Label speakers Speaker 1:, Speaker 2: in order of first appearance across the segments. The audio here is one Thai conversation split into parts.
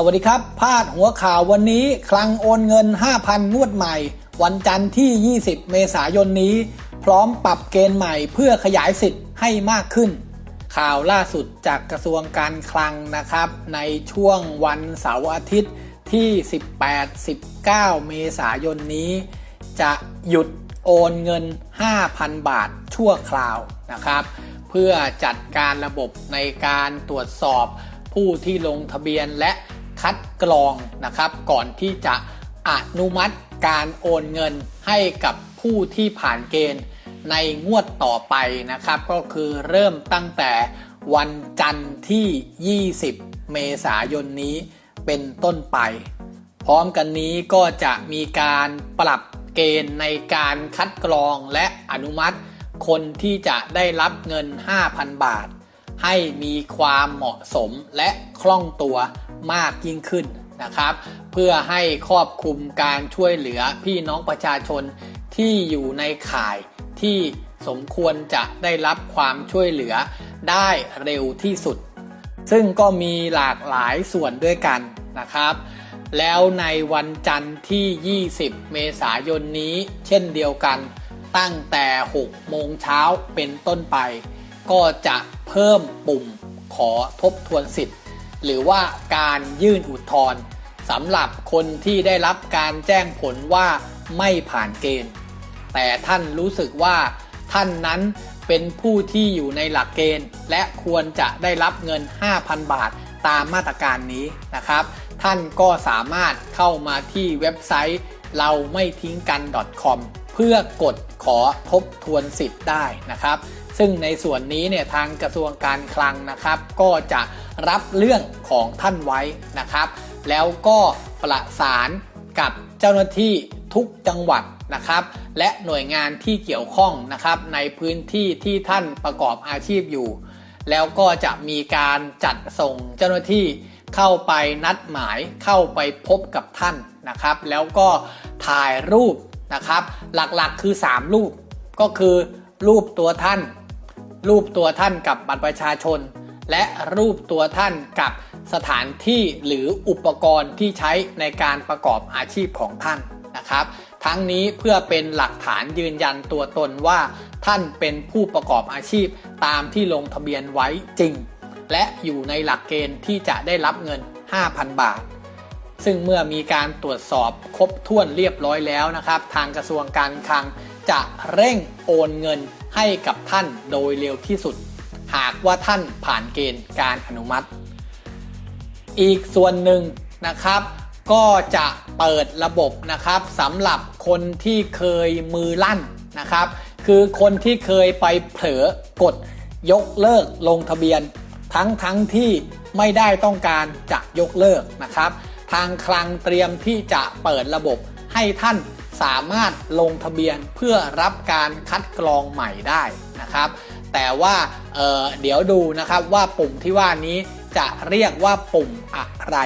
Speaker 1: สวัสดีครับ พาดหัวข่าววันนี้คลังโอนเงิน 5,000 งวดใหม่ วันจันทร์ที่ 20 เมษายนนี้ พร้อมปรับเกณฑ์ใหม่เพื่อขยายสิทธิ์ให้มากขึ้น ข่าวล่าสุดจากกระทรวงการคลังนะครับ ในช่วงวันเสาร์อาทิตย์ที่ 18-19 เมษายนนี้ จะหยุดโอนเงิน 5,000 บาทชั่วคราวนะครับ เพื่อจัดการระบบในการตรวจสอบผู้ที่ลงทะเบียนและ คัดกรองนะครับ ก่อนที่จะอนุมัติการโอนเงินให้กับผู้ที่ผ่านเกณฑ์ในงวดต่อไปนะครับ ก็คือเริ่มตั้งแต่วันจันทร์ที่ 20 เมษายนนี้เป็นต้นไป พร้อมกันนี้ก็จะมีการปรับเกณฑ์ในการคัดกรองและอนุมัติ คนที่จะได้รับเงิน 5,000 บาท ให้มีความเหมาะสมและคล่องตัว มากยิ่งขึ้นนะครับ เพื่อให้ครอบคลุมการช่วยเหลือพี่น้องประชาชนที่อยู่ในข่ายที่สมควรจะได้รับความช่วยเหลือได้เร็วที่สุด ซึ่งก็มีหลากหลายส่วนด้วยกันนะครับ แล้วในวันจันทร์ที่ 20 เมษายนนี้เช่นเดียวกันตั้งแต่ 6 โมงเช้าเป็นต้นไป ก็จะเพิ่มปุ่มขอทบทวนสิทธิ์ หรือว่าการยื่นอุทธรณ์สำหรับคนที่ได้รับการแจ้งผลว่าไม่ผ่านเกณฑ์ แต่ท่านรู้สึกว่าท่านนั้นเป็นผู้ที่อยู่ในหลักเกณฑ์ และควรจะได้รับเงิน 5,000 บาทตามมาตรการนี้นะครับ ท่านก็สามารถเข้ามาที่เว็บไซต์เราไม่ทิ้งกัน .com เพื่อกดขอทบทวนสิทธิ์ได้นะครับ ซึ่งในส่วนนี้เนี่ยทางกระทรวงการคลังนะครับ ก็จะ รับเรื่องของท่านไว้นะครับ แล้วก็ประสานกับเจ้าหน้าที่ทุกจังหวัดนะครับ และหน่วยงานที่เกี่ยวข้องนะครับในพื้นที่ที่ท่านประกอบอาชีพอยู่ แล้วก็จะมีการจัดส่งเจ้าหน้าที่เข้าไปนัดหมายเข้าไปพบกับท่านนะครับ แล้วก็ถ่ายรูปนะครับ หลักๆคือ 3 รูปก็คือรูปตัวท่าน รูปตัวท่านกับบัตรประชาชน และรูปตัวท่านกับสถานที่หรืออุปกรณ์ที่ใช้ในการประกอบอาชีพของท่านนะครับ ทั้งนี้เพื่อเป็นหลักฐานยืนยันตัวตนว่า ท่านเป็นผู้ประกอบอาชีพตามที่ลงทะเบียนไว้จริง และอยู่ในหลักเกณฑ์ที่จะได้รับเงิน 5,000 บาท ซึ่งเมื่อมีการตรวจสอบครบถ้วนเรียบร้อยแล้วนะครับ ทางกระทรวงการคลังจะเร่งโอนเงินให้กับท่านโดยเร็วที่สุด หากว่าท่านผ่านเกณฑ์การอนุมัติ อีกส่วนหนึ่งนะครับ ก็จะเปิดระบบนะครับสำหรับคนที่เคยมือลั่นนะครับ คือคนที่เคยไปเผลอกดยกเลิกลงทะเบียน ทั้งทั้งที่ไม่ได้ต้องการจะยกเลิกนะครับ ทางคลังเตรียมที่จะเปิดระบบให้ท่านสามารถลงทะเบียนเพื่อรับการคัดกรองใหม่ได้นะครับ แต่ว่าเเดี๋ยวดูนะครับว่าปุ่มที่ว่านี้จะเรียกว่าปุ่มอะไร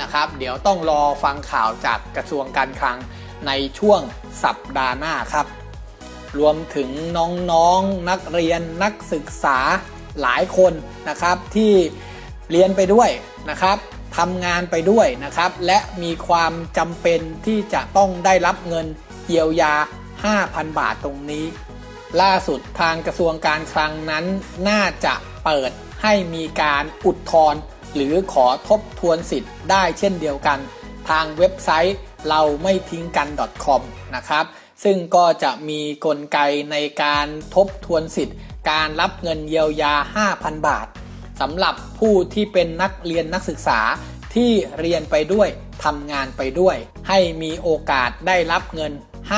Speaker 1: นะครับ เดี๋ยวต้องรอฟังข่าวจากกระทรวงการคลังในช่วงสัปดาห์หน้าครับ รวมถึงน้องๆนนักเรียนนักศึกษาหลายคนนะครับที่เรียนไปด้วยนะครับทำงานไปด้วยนะครับ และมีความจำเป็นที่จะต้องได้รับเงินเยียวยา 5,000 บาทตรงนี้ ล่าสุดทางกระทรวงการคลังนั้นน่าจะเปิดให้มีการอุดทธรณ์หรือขอทบทวนสิทธิ์ได้เช่นเดียวกัน ทางเว็บไซต์เราไม่ทิ้งกัน .com นะครับซึ่งก็จะมีกลไกในการทบทวนสิทธิ์ การรับเงินเยียวยา 5,000 บาทสำหรับผู้ที่เป็นนักเรียนนักศึกษาที่เรียนไปด้วยทำงานไปด้วย ให้มีโอกาสได้รับเงิน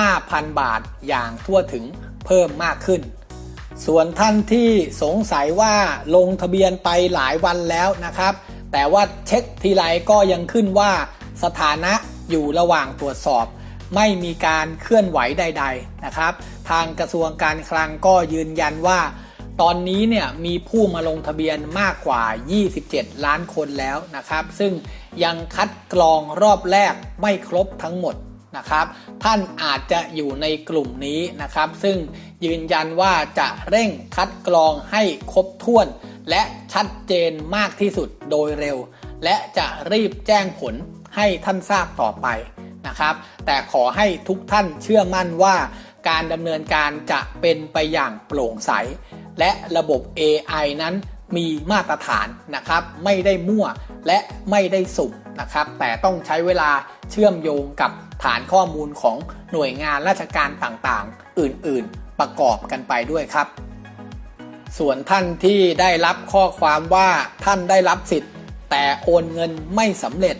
Speaker 1: 5,000 บาทอย่างทั่วถึง เพิ่มมากขึ้น ส่วนท่านที่สงสัยว่าลงทะเบียนไปหลายวันแล้วนะครับ แต่ว่าเช็คทีไรก็ยังขึ้นว่าสถานะอยู่ระหว่างตรวจสอบ ไม่มีการเคลื่อนไหวใด ๆนะครับ ทางกระทรวงการคลังก็ยืนยันว่า ตอนนี้เนี่ยมีผู้มาลงทะเบียนมากกว่า 27 ล้านคนแล้วนะครับ ซึ่งยังคัดกรองรอบแรกไม่ครบทั้งหมด นะครับ ท่านอาจจะอยู่ในกลุ่มนี้นะครับ ซึ่งยืนยันว่าจะเร่งคัดกรองให้ครบถ้วน และชัดเจนมากที่สุดโดยเร็ว และจะรีบแจ้งผลให้ท่านทราบต่อไปนะครับ แต่ขอให้ทุกท่านเชื่อมั่นว่าการดำเนินการจะเป็นไปอย่างโปร่งใส และระบบ AI นั้น มีมาตรฐานนะครับ ไม่ได้มั่วและไม่ได้สุ่มนะครับ แต่ต้องใช้เวลาเชื่อมโยงกับฐานข้อมูลของหน่วยงานราชการต่างๆ อื่นๆ ประกอบกันไปด้วยครับ ส่วนท่านที่ได้รับข้อความว่าท่านได้รับสิทธิ์ แต่โอนเงินไม่สำเร็จ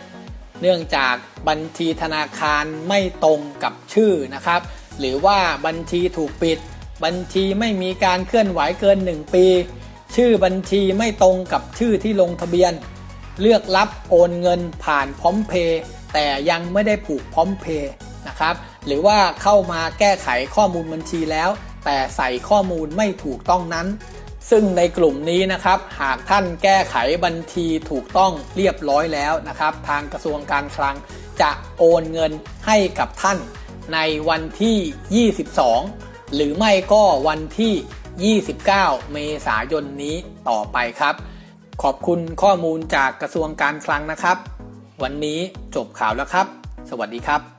Speaker 1: เนื่องจากบัญชีธนาคารไม่ตรงกับชื่อนะครับ หรือว่าบัญชีถูกปิด บัญชีไม่มีการเคลื่อนไหวเกิน 1 ปี ชื่อบัญชีไม่ตรงกับชื่อที่ลงทะเบียน เลือกรับโอนเงินผ่านพร้อมเพย์แต่ยังไม่ได้ผูกพร้อมเพย์นะครับหรือว่าเข้ามาแก้ไขข้อมูลบัญชีแล้ว แต่ใส่ข้อมูลไม่ถูกต้องนั้น ซึ่งในกลุ่มนี้นะครับ หากท่านแก้ไขบัญชีถูกต้องเรียบร้อยแล้วนะครับ ทางกระทรวงการคลังจะโอนเงินให้กับท่านในวันที่ 22 หรือไม่ก็วันที่ 29 เมษายนนี้ต่อไปครับ ขอบคุณข้อมูลจากกระทรวงการคลังนะครับ วันนี้จบข่าวแล้วครับ สวัสดีครับ